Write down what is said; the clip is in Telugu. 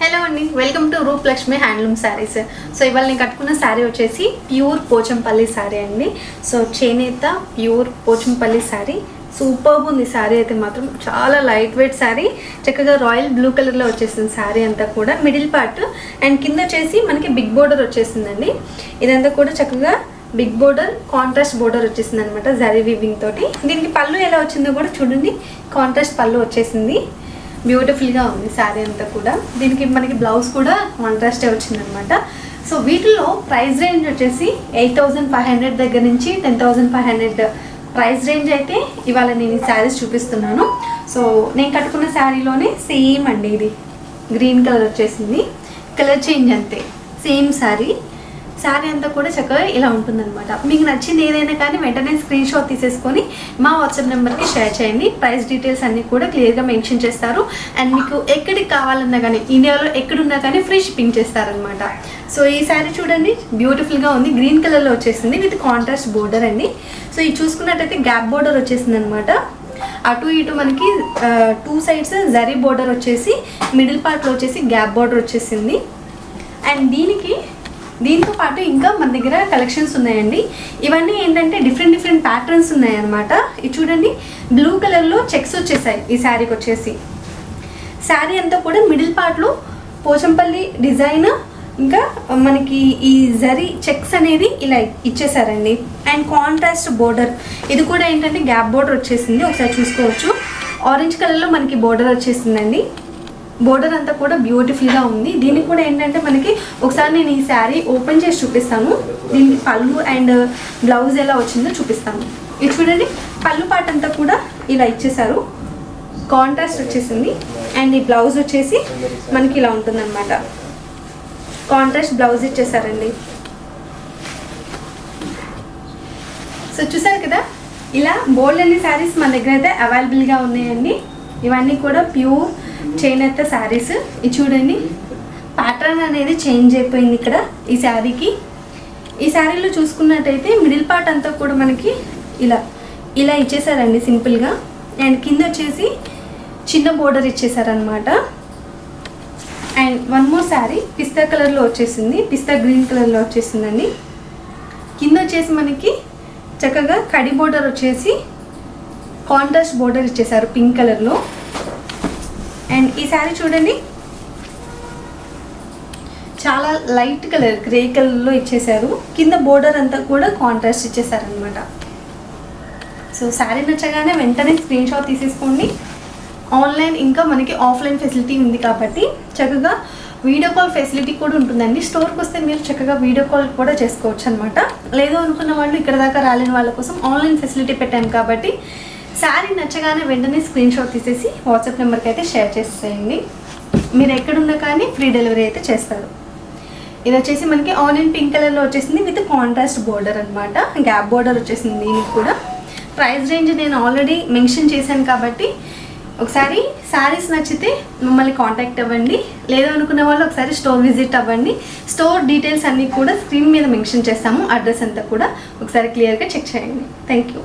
హలో అండి welcome to Roop Lakshmi handloom sarees so ఇవాళ నేను కట్టుకున్న శారీ వచ్చేసి ప్యూర్ పోచంపల్లి శారీ అండి. సో చేనేత ప్యూర్ పోచంపల్లి శారీ సూపర్బ్ ఉంది శారీ అయితే మాత్రం. చాలా లైట్ వెయిట్ శారీ చక్కగా రాయల్ బ్లూ కలర్లో వచ్చేసింది శారీ అంతా కూడా. మిడిల్ పార్ట్ అండ్ కింద వచ్చేసి మనకి బిగ్ బోర్డర్ వచ్చేసిందండి. ఇదంతా కూడా చక్కగా బిగ్ బోర్డర్ కాంట్రాస్ట్ బోర్డర్ వచ్చేసింది అనమాట జరీ వివింగ్ తోటి. దీనికి పళ్ళు ఎలా వచ్చిందో కూడా చూడండి. కాంట్రాస్ట్ పళ్ళు వచ్చేసింది. బ్యూటిఫుల్గా ఉంది శారీ అంతా కూడా. దీనికి మనకి బ్లౌజ్ కూడా కాంట్రాస్టే వచ్చిందనమాట. సో వీటిలో ప్రైస్ రేంజ్ వచ్చేసి ఎయిట్ థౌజండ్ ఫైవ్ హండ్రెడ్ దగ్గర నుంచి ten thousand five hundred price range అయితే ఇవాళ నేను ఈ శారీస్ చూపిస్తున్నాను. సో నేను కట్టుకున్న శారీలోనే సేమ్ అండి ఇది. గ్రీన్ కలర్ వచ్చేసింది. కలర్ చేంజ్ అంతే. సేమ్ శారీ. శారీ అంతా కూడా చక్కగా ఇలా ఉంటుందన్నమాట. మీకు నచ్చింది ఏదైనా కానీ వెంటనే స్క్రీన్ షాట్ తీసేసుకొని మా వాట్సాప్ నెంబర్కి షేర్ చేయండి. ప్రైస్ డీటెయిల్స్ అన్నీ కూడా క్లియర్గా మెన్షన్ చేస్తారు. అండ్ మీకు ఎక్కడికి కావాలన్నా కానీ ఇండియాలో ఎక్కడున్నా కానీ ఫ్రీ షిప్పింగ్ చేస్తారనమాట సో ఈ శారీ చూడండి బ్యూటిఫుల్గా ఉంది. గ్రీన్ కలర్లో వచ్చేసింది విత్ కాంట్రాస్ట్ బోర్డర్ అండి. సో ఇది చూసుకున్నట్టయితే గ్యాప్ బోర్డర్ వచ్చేసింది అనమాట అటు ఇటు మనకి టూ సైడ్స్ జరీ బోర్డర్ వచ్చేసి మిడిల్ పార్ట్లో వచ్చేసి గ్యాప్ బోర్డర్ వచ్చేసింది. అండ్ దీనికి దీంతో పాటు ఇంకా మన దగ్గర కలెక్షన్స్ ఉన్నాయండి. ఇవన్నీ ఏంటంటే డిఫరెంట్ డిఫరెంట్ ప్యాటర్న్స్ ఉన్నాయన్నమాట. ఇది చూడండి బ్లూ కలర్లో చెక్స్ వచ్చేసాయి ఈ శారీకి వచ్చేసి. శారీ అంతా కూడా మిడిల్ పార్ట్లో పోచంపల్లి డిజైన్ ఇంకా మనకి ఈ జరీ చెక్స్ అనేది ఇలా ఇచ్చేసారండి. అండ్ కాంట్రాస్ట్ బోర్డర్ ఇది కూడా ఏంటంటే గ్యాప్ బోర్డర్ వచ్చేసింది. ఒకసారి చూసుకోవచ్చు. ఆరెంజ్ కలర్లో మనకి బోర్డర్ వచ్చేసిందండి. బోర్డర్ అంతా కూడా బ్యూటిఫుల్గా ఉంది. దీనికి కూడా ఏంటంటే మనకి ఒకసారి నేను ఈ శారీ ఓపెన్ చేసి చూపిస్తాను. దీనికి పళ్ళు అండ్ బ్లౌజ్ ఎలా వచ్చిందో చూపిస్తాను. ఇది చూడండి పళ్ళు పాట అంతా కూడా ఇలా ఇచ్చేసారు కాంట్రాస్ట్ వచ్చేసింది. అండ్ ఈ బ్లౌజ్ వచ్చేసి మనకి ఇలా ఉంటుందన్నమాట. కాంట్రాస్ట్ బ్లౌజ్ ఇచ్చేసారండి సో చూసారు కదా ఇలా బోల్డ్ అనే శారీస్ మన దగ్గర అయితే అవైలబుల్గా ఉన్నాయండి. ఇవన్నీ కూడా ప్యూర్ చేనేత శారీస్ ఇది చూడండి. ప్యాటర్న్ అనేది చేంజ్ అయిపోయింది ఇక్కడ ఈ శారీకి ఈ శారీలో చూసుకున్నట్టయితే మిడిల్ పార్ట్ అంతా కూడా మనకి ఇలా ఇలా ఇచ్చేసారండి సింపుల్గా అండ్ కింద వచ్చేసి చిన్న బోర్డర్ ఇచ్చేసారనమాట అండ్ వన్ మోర్ శారీ పిస్తా కలర్లో వచ్చేసింది. పిస్తా గ్రీన్ కలర్లో వచ్చేసిందండి. కింద వచ్చేసి మనకి చక్కగా కడి బోర్డర్ వచ్చేసి కాంట్రాస్ట్ బోర్డర్ ఇచ్చేసారు పింక్ కలర్లో. అండ్ ఈ శారీ చూడండి. చాలా లైట్ కలర్ గ్రే కలర్లో ఇచ్చేసారు కింద బోర్డర్ అంతా కూడా కాంట్రాస్ట్ ఇచ్చేసారనమాట సో శారీ నచ్చగానే వెంటనే స్క్రీన్ షాట్ తీసేసుకోండి. ఆన్లైన్ ఇంకా మనకి ఆఫ్లైన్ ఫెసిలిటీ ఉంది కాబట్టి చక్కగా వీడియో కాల్ ఫెసిలిటీ కూడా ఉంటుందండి. స్టోర్కి వస్తే మీరు చక్కగా వీడియో కాల్ కూడా చేసుకోవచ్చు అనమాట లేదు అనుకున్న వాళ్ళు ఇక్కడ దాకా రాలేని వాళ్ళ కోసం ఆన్లైన్ ఫెసిలిటీ పెట్టాను కాబట్టి శారీ నచ్చగానే వెంటనే స్క్రీన్ షాట్ తీసేసి వాట్సాప్ నెంబర్కి అయితే షేర్ చేసేయండి. మీరు ఎక్కడున్నా కానీ ఫ్రీ డెలివరీ అయితే చేస్తారు. ఇది వచ్చేసి మనకి ఆనియన్ పింక్ కలర్లో వచ్చేసింది విత్ కాంట్రాస్ట్ బోర్డర్ అనమాట గ్యాప్ బోర్డర్ వచ్చేసింది దీనికి కూడా. ప్రైస్ రేంజ్ నేను ఆల్రెడీ మెన్షన్ చేశాను కాబట్టి ఒకసారి శారీస్ నచ్చితే మమ్మల్ని కాంటాక్ట్ అవ్వండి. లేదనుకున్న వాళ్ళు ఒకసారి స్టోర్ విజిట్ అవ్వండి. స్టోర్ డీటెయిల్స్ అన్నీ కూడా స్క్రీన్ మీద మెన్షన్ చేస్తాము. అడ్రస్ అంతా కూడా ఒకసారి క్లియర్గా చెక్ చేయండి. Thank you